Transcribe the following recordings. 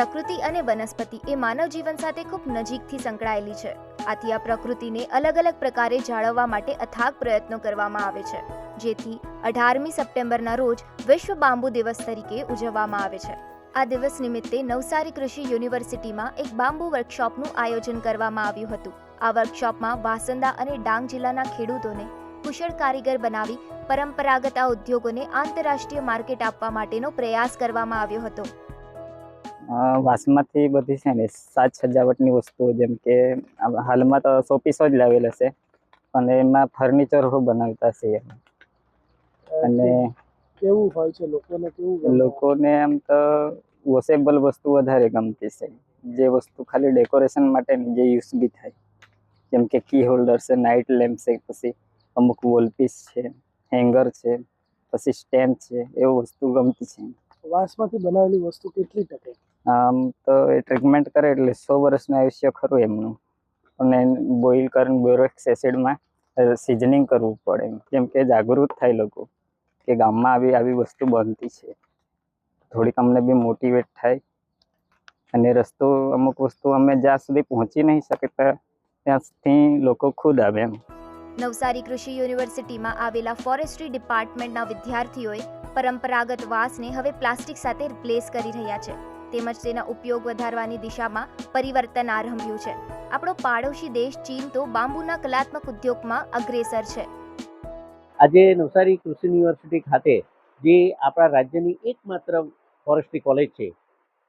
પ્રકૃતિ અને વનસ્પતિ એ માનવ જીવન સાથે ખૂબ નજીકથી સંકળાયેલી છે. આથી આ પ્રકૃતિને અલગ અલગ પ્રકારે જાળવવા માટે અથાગ પ્રયત્નો કરવામાં આવે છે. જેથી અઢારમી સપ્ટેમ્બરના રોજ વિશ્વ બાંબુ દિવસ તરીકે ઉજવવામાં આવે છે. આ દિવસ નિમિત્તે નવસારી કૃષિ યુનિવર્સિટીમાં એક બાંબુ વર્કશોપનું આયોજન કરવામાં આવ્યું હતું. આ વર્કશોપમાં વાસંદા અને ડાંગ જિલ્લાના ખેડૂતોને કુશળ કારીગર બનાવી પરંપરાગત આ ઉદ્યોગોને આંતરરાષ્ટ્રીય માર્કેટ આપવા માટેનો પ્રયાસ કરવામાં આવ્યો હતો. વાસણમાંથી બધી છે ને સાજ સજાવટની વસ્તુઓ જેમ કે હાલમાં તો શોપીસો જ લાવેલા છે અને એમાં ફર્નિચર બનાવતા છે એમ. અને કેવું હોય છે? લોકોને કેવું લોકોને આમ તો વોશેબલ વસ્તુ વધારે ગમતી છે. જે વસ્તુ ખાલી ડેકોરેશન માટે જે યુઝ બી થાય. જેમ કે કી હોલ્ડર છે નાઇટ લેમ્પ છે પછી અમુક વોલપીસ છે હેંગર છે પછી સ્ટેન્ડ છે એવું વસ્તુ ગમતી છે. વાંસમાંથી બનાવેલી વસ્તુ કેટલી ટકે? આમ તો એ ટ્રીટમેન્ટ કરે એટલે સો વર્ષનું આયુષ્ય ખરું એમનું. અને બોઇલ કરીને બોરોક્સ એસિડમાં સિઝનિંગ કરવું પડે જેમ કે જાગૃત થાય લોકો કે ગામમાં આવી આવી વસ્તુ બનતી છે. થોડીક અમને બી મોટિવેટ થાય. અને રસ્તો, અમુક વસ્તુ અમે જ્યાં સુધી પહોંચી નહીં શકતા, ત્યાંથી લોકો ખુદ આવે એમ. નવસારી કૃષિ યુનિવર્સિટીમાં આવેલા ફોરેસ્ટ્રી ડિપાર્ટમેન્ટના વિદ્યાર્થીઓએ પરંપરાગત વાંસને હવે પ્લાસ્ટિક સાથે રિપ્લેસ કરી રહ્યા છે. તેમજ તેના ઉપયોગ વધારવાની દિશામાં પરિવર્તન આરંભ્યું છે. આપણો પાડોશી દેશ ચીન તો બાંબુના કલાત્મક ઉદ્યોગમાં અગ્રેસર છે. આજે નવસારી કૃષિ યુનિવર્સિટી ખાતે જે આપણા રાજ્યની એકમાત્ર ફોરેસ્ટ્રી કોલેજ છે,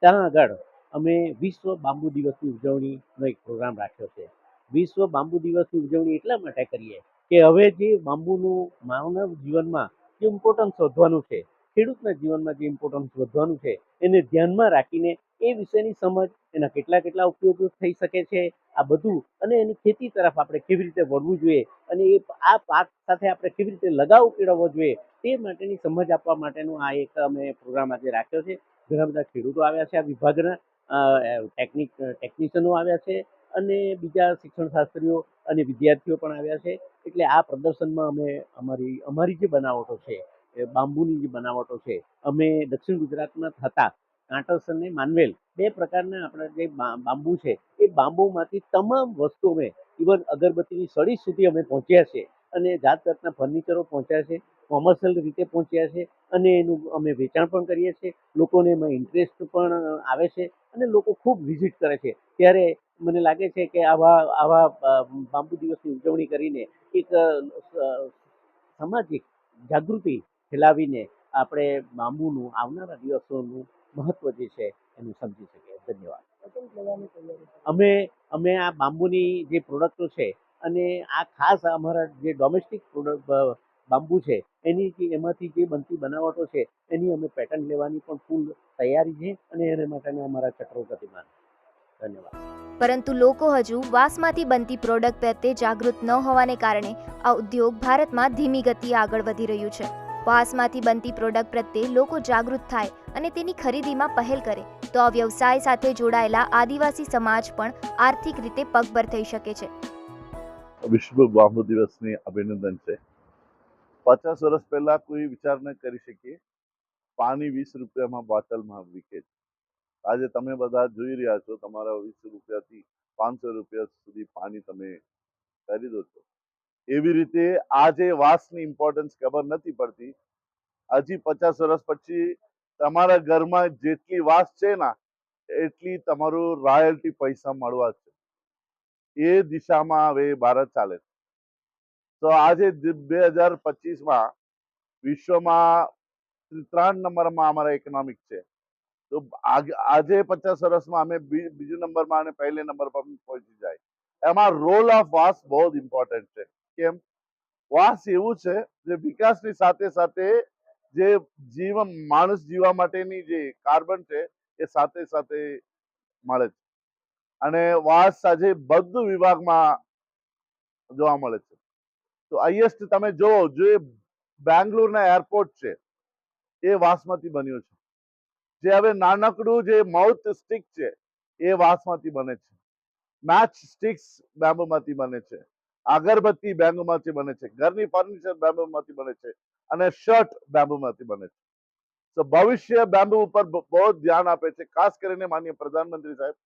ત્યાં આગળ અમે વિશ્વ બાંબુ દિવસની ઉજવણીનો એક પ્રોગ્રામ રાખ્યો છે. વિશ્વ બાંબુ દિવસની ઉજવણી એટલા માટે કરીએ કે હવે જે બાંબુનું માનવ જીવનમાં ઇમ્પોર્ટન્સ વધવાનું છે ખેડૂતના જીવનમાં જે ઇમ્પોર્ટન્સ વધવાનું છે, એને ધ્યાનમાં રાખીને એ વિશેની સમજ, એના કેટલા કેટલા ઉપયોગો થઈ શકે છે, આ બધું અને એની ખેતી તરફ આપણે કેવી રીતે વળવું જોઈએ અને એ આ પાક સાથે આપણે કેવી રીતે લગાવ કેળવવો જોઈએ, તે માટેની સમજ આપવા માટેનો આ એક અમે પ્રોગ્રામ આજે રાખ્યો છે. ઘણા બધા ખેડૂતો આવ્યા છે આ વિભાગના ટેકનિક, ટેકનિશિયનો આવ્યા છે અને બીજા શિક્ષણ શાસ્ત્રીઓ અને વિદ્યાર્થીઓ પણ આવ્યા છે. એટલે આ પ્રદર્શનમાં અમે અમારી અમારી જે બનાવટો છે બાંબુની જે બનાવટો છે. અમે દક્ષિણ ગુજરાતમાં થતા કાંટસ અને માનવેલ બે પ્રકારના આપણા જે બાંબુ છે, એ બાંબુમાંથી તમામ વસ્તુ અમે ઇવન અગરબત્તીની સળી સુધી અમે પહોંચ્યા છે અને જાત જાતના ફર્નિચરો પહોંચ્યા છે કોમર્શિયલ રીતે પહોંચ્યા છે અને એનું અમે વેચાણ પણ કરીએ છીએ. લોકોને એમાં ઇન્ટરેસ્ટ પણ આવે છે અને લોકો ખૂબ વિઝિટ કરે છે. ત્યારે મને લાગે છે કે આવા આવા બાંબુ દિવસની ઉજવણી કરીને એક સામાજિક જાગૃતિ ફેલાવીને આપણે બાંબુનું, આવનારા દિવસોનું મહત્વ જે છે એનું સમજી શકીએ. ધન્યવાદ. અમે અમે આ બાંબુની જે પ્રોડક્ટો છે અને આ ખાસ અમારા જે ડોમેસ્ટિક પ્રોડક્ટ બાંબુ છે, એની એમાંથી જે બનતી બનાવટો છે, એની અમે પેટર્ન લેવાની પણ ફૂલ તૈયારી છે અને એને માટેના અમારા ચક્રો ગતિમાન ધન્યવાદ. પરંતુ લોકો હજુ વાંસમાંથી બનતી પ્રોડક્ટ પ્રત્યે જાગૃત ન હોવાને કારણે આ ઉદ્યોગ ભારતમાં ધીમી ગતિએ આગળ વધી રહ્યું છે. વાંસમાંથી બનતી પ્રોડક્ટ પ્રત્યે લોકો જાગૃત થાય અને તેની ખરીદીમાં પહેલ કરે. તો આ વ્યવસાય સાથે જોડાયેલા આદિવાસી સમાજ પણ આર્થિક રીતે પગભર થઈ શકે છે. વિશ્વ બાંબુ દિવસની અભિનંદન છે. પચાસ વર્ષ પહેલા કોઈ વિચાર ન કરી શકીએ. પાણી વીસ રૂપિયામાં બોટલમાં વિકે છે. આજે તમે બધા જોઈ રહ્યા છો, તમારા વીસ રૂપિયાથી પાંચસો રૂપિયા સુધી પાણી તમે ખરીદો છો. એવી રીતે આજે વાસની ઇમ્પોર્ટન્સ ખબર નથી પડતી. હજી પચાસ વર્ષ પછી તમારા ઘરમાં જેટલી વાસ છે ને, એટલી તમારું રોયલ્ટી પૈસા મળવા છે. એ દિશામાં હવે ભારત ચાલે છે. તો આજે બે હજાર પચીસમાં વિશ્વમાં ત્રણ નંબરમાં અમારા ઇકોનોમિક છે. તો આજે પચાસ વર્ષમાં અમે બીજા નંબરમાં અને પહેલે નંબર પર પહોંચી જાય. એમાં રોલ ઓફ વાસ બહુ ઇમ્પોર્ટન્ટ છે. કેમ વાસ એવું છે જે વિકાસની સાથે સાથે જે જીવન માણસ જીવવા માટેની જે કાર્બન છે એ સાથે સાથે મળે છે. અને વાસ આજે બધું વિભાગમાં જોવા મળે છે. તો હાઈએસ્ટ તમે જુઓ, જે બેંગ્લોરના એરપોર્ટ છે, એ વાંસમાંથી બન્યો છે. જે હવે નાનકડું જે માઉથ સ્ટિક છે, એ વાંસમાંથી બને છે. મેચ સ્ટિક્સ બેમ્બોમાંથી બને છે. અગરબત્તી બેંગુમાંથી બને છે, ઘરની ફર્નિચર બેંબુમાંથી બને છે અને શર્ટ બેંબુમાંથી બને છે. તો ભવિષ્ય બેંબુ ઉપર બહુ ધ્યાન આપે છે, ખાસ કરીને માનનીય પ્રધાનમંત્રી સાહેબ.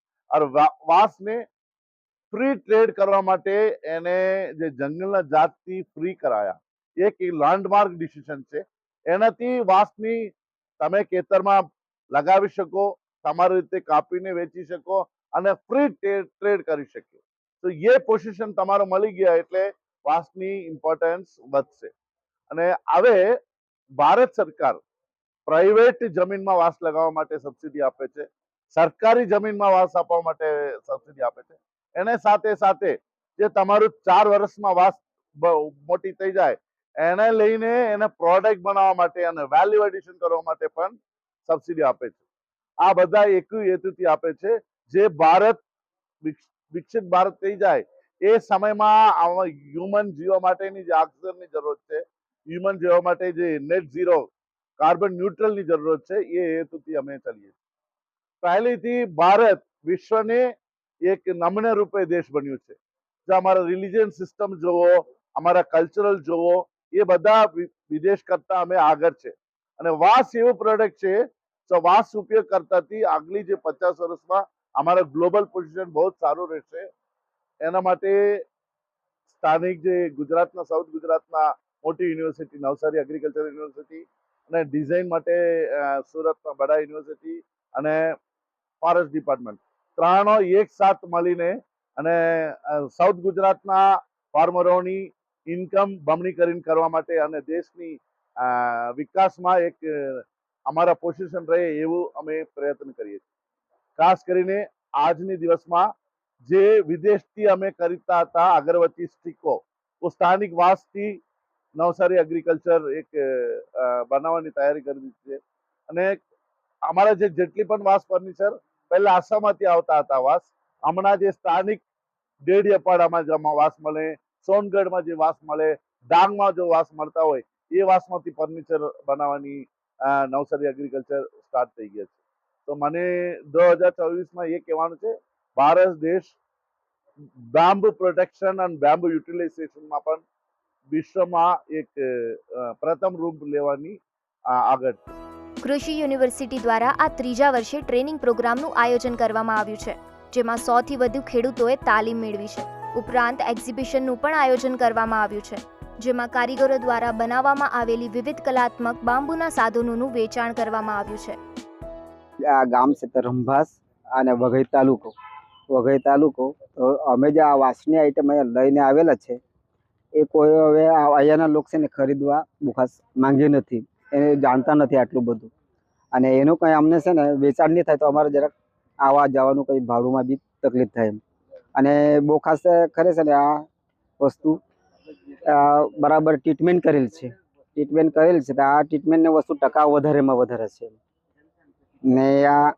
વાસને ફ્રી ટ્રેડ કરવા માટે એને જે જંગલના જાતથી ફ્રી કરાયા. એક લેન્ડમાર્ક ડિસિઝન છે. એનાથી વાસની તમે ખેતરમાં લગાવી શકો, તમારી રીતે કાપીને વેચી શકો અને ફ્રી ટ્રેડ કરી શકીએ. તો એ પોઝિશન તમારો મળી ગયા એટલે વાંસની ઇમ્પોર્ટન્સ વધશે. અને હવે ભારત સરકાર પ્રાઇવેટ જમીનમાં વાસ લગાવવા માટે સબસિડી આપે છે. સરકારી જમીનમાં વાસ આપવા માટે સબસિડી આપે છે. એને સાથે સાથે જે તમારું ચાર વર્ષમાં વાસ મોટી થઈ જાય, એને લઈને એને પ્રોડક્ટ બનાવવા માટે અને વેલ્યુ એડિશન કરવા માટે પણ સબસિડી આપે છે. આ બધા એક હેતુથી આપે છે. જે ભારત વિકસિત ભારત થઈ જાય, એ સમયમાં હ્યુમન જીવવા માટેની જે ઓક્સિજનની જરૂરત છે હ્યુમન જીવવા માટે જે નેટ ઝીરો કાર્બન ન્યુટ્રલની જરૂરત છે, એ હેતુથી અમે ચાલીએ પહેલેથી ભારત વિશ્વને એક નમૂના રૂપે દેશ બન્યું છે. જો અમારા રિલિજિયન સિસ્ટમ જોવો, અમારા કલ્ચરલ જોવો, એ બધા વિદેશ કરતા અમે આગળ છે. અને વાસ એવું પ્રોડક્ટ છે તો વાસ ઉપયોગ કરતાથી આગલી જે પચાસ વર્ષમાં અમારા ગ્લોબલ પોઝિશન બહુ સારું રહેશે. એના માટે સ્થાનિક જે ગુજરાતના સાઉથ ગુજરાતના મોટી યુનિવર્સિટી નવસારી એગ્રીકલ્ચર યુનિવર્સિટી અને ડિઝાઇન માટે સુરતમાં બડા યુનિવર્સિટી અને ફોરેસ્ટ ડિપાર્ટમેન્ટ ત્રણો એક સાથ મળીને અને સાઉથ ગુજરાતના ફાર્મરોની ઇન્કમ બમણી કરીને કરવા માટે અને દેશની વિકાસમાં એક અમારા પોઝિશન રહે એવું અમે પ્રયત્ન કરીએ છીએ. ખાસ કરીને આજની દિવસમાં જે વિદેશથી અમે ખરીદતા હતા અગરબત્તી સ્ટીકો, તો સ્થાનિક વાસથી નવસારી એગ્રીકલ્ચર એક બનાવવાની તૈયારી કરી દીધી છે. અને અમારા જે જેટલી પણ વાસ ફર્નિચર પહેલા આસામમાંથી આવતા હતા વાસ. હમણાં જે સ્થાનિક ડેડિયાપાડામાં જે વાસ મળે, સોનગઢમાં જે વાસ મળે, ડાંગમાં જો વાસ મળતા હોય, એ વાસમાંથી ફર્નિચર બનાવવાની નવસારી એગ્રીકલ્ચર સ્ટાર્ટ થઈ ગયા છે. તો મને દો હજાર ચોવીસમાં એ કહેવાનું છે, ભારત દેશ બેમ્બ પ્રોટેક્શન અને બેમ્બ યુટિલાઇઝેશનમાં પણ વિશ્વમાં એક પ્રથમ રૂપ લેવાની આગળ કૃષિ યુનિવર્સિટી દ્વારા આ ત્રીજા વર્ષે ટ્રેનિંગ પ્રોગ્રામનું આયોજન કરવામાં આવ્યું છે, જેમાં સોથી વધુ ખેડૂતોએ તાલીમ મેળવી છે. ઉપરાંત એક્ઝિબિશનનું પણ આયોજન કરવામાં આવ્યું છે, જેમાં કારીગરો દ્વારા બનાવવામાં આવેલી વિવિધ કલાત્મક બાંબુના સાધનોનું વેચાણ કરવામાં આવ્યું છે. આ ગામ છે તે રંભાસ અને વઘઈ તાલુકો. વઘઈ તાલુકો, તો અમે જે આ વાસની આઈટમ અહીંયા લઈને આવેલા છે, એ કોઈ હવે અહીંયાના લોકો છે ને ખરીદવા બુખાસ માંગ્યું નથી. એને જાણતા નથી આટલું બધું. અને એનું કંઈ અમને છે ને વેચાણ નહીં થાય તો અમારે જરાક આવવા જવાનું કંઈ ભાડુંમાં બી તકલીફ થાય એમ. અને બહુ ખાસ ખરે છે ને આ વસ્તુ બરાબર ટ્રીટમેન્ટ કરેલ છે. ટ્રીટમેન્ટ કરેલ છે, તો આ ટ્રીટમેન્ટની વસ્તુ ટકા વધારેમાં વધારે છે ને આ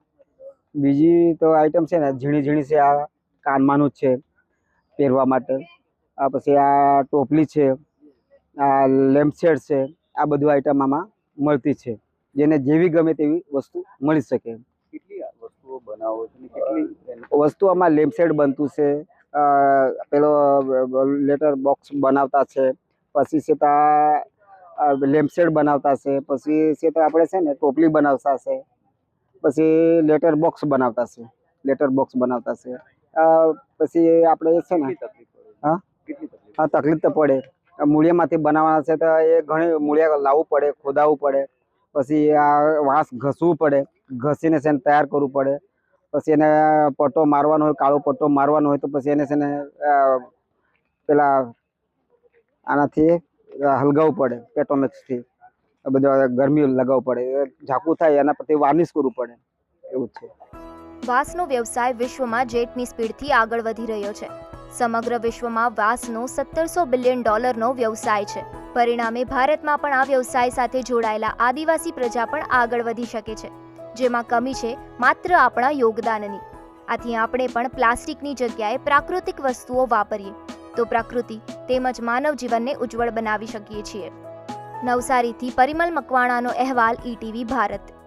બીજી તો આઈટમ છે ને ઝીણી ઝીણી છે આ કાનમાંનું જ છે પહેરવા માટે. આ પછી આ ટોપલી છે આ લેમ્પશેડ છે આ બધું આઈટમ આમાં મળતી છે. જેને જેવી ગમે તેવી વસ્તુ મળી શકે. કેટલી વસ્તુઓ બનાવો છો કેટલી વસ્તુ આમાં લેમ્પશેડ બનતું છે પેલો લેટર બોક્સ બનાવતા છે પછી છે તા લેમ્પશેડ બનાવતા છે પછી છે તો આપણે છે ને ટોપલી બનાવતા છે. પછી લેટર બોક્સ બનાવતા છે. લેટર બોક્સ બનાવતા છે. પછી આપણે છે ને હા? તકલીફ હા તકલીફ તો પડે. મૂળિયામાંથી બનાવવાના છે તો એ ઘણી મૂળિયા લાવવું પડે ખોદાવવું પડે. પછી આ વાંસ ઘસવું પડે. ઘસીને છે તૈયાર કરવું પડે. પછી એને પટ્ટો મારવાનો હોય કાળો પટ્ટો મારવાનો હોય તો પછી એને છે ને પેલા આનાથી હલગાવવું પડે પેટોમેક્સથી બધું ગરમી લગાવવું પડે. ઝાકું થાય એના પરથી વાર્નિશ કરવું પડે. એવું છે. વાંસનો વ્યવસાય વિશ્વમાં જેટની સ્પીડથી આગળ વધી રહ્યો છે. સમગ્ર વિશ્વમાં વાંસનો સત્તરસો બિલિયન ડોલરનો વ્યવસાય છે. પરિણામે ભારતમાં પણ આ વ્યવસાય સાથે જોડાયેલા આદિવાસી પ્રજા પણ આગળ વધી શકે છે. જેમાં કમી છે માત્ર આપણા યોગદાનની. આથી આપણે પણ પ્લાસ્ટિકની જગ્યાએ પ્રાકૃતિક વસ્તુઓ વાપરીએ. તો પ્રકૃતિ તેમજ માનવ જીવનને ઉજ્જવળ બનાવી શકીએ છીએ. નવસારીથી પરિમલ મકવાણાનો અહેવાલ ઈટીવી ભારત.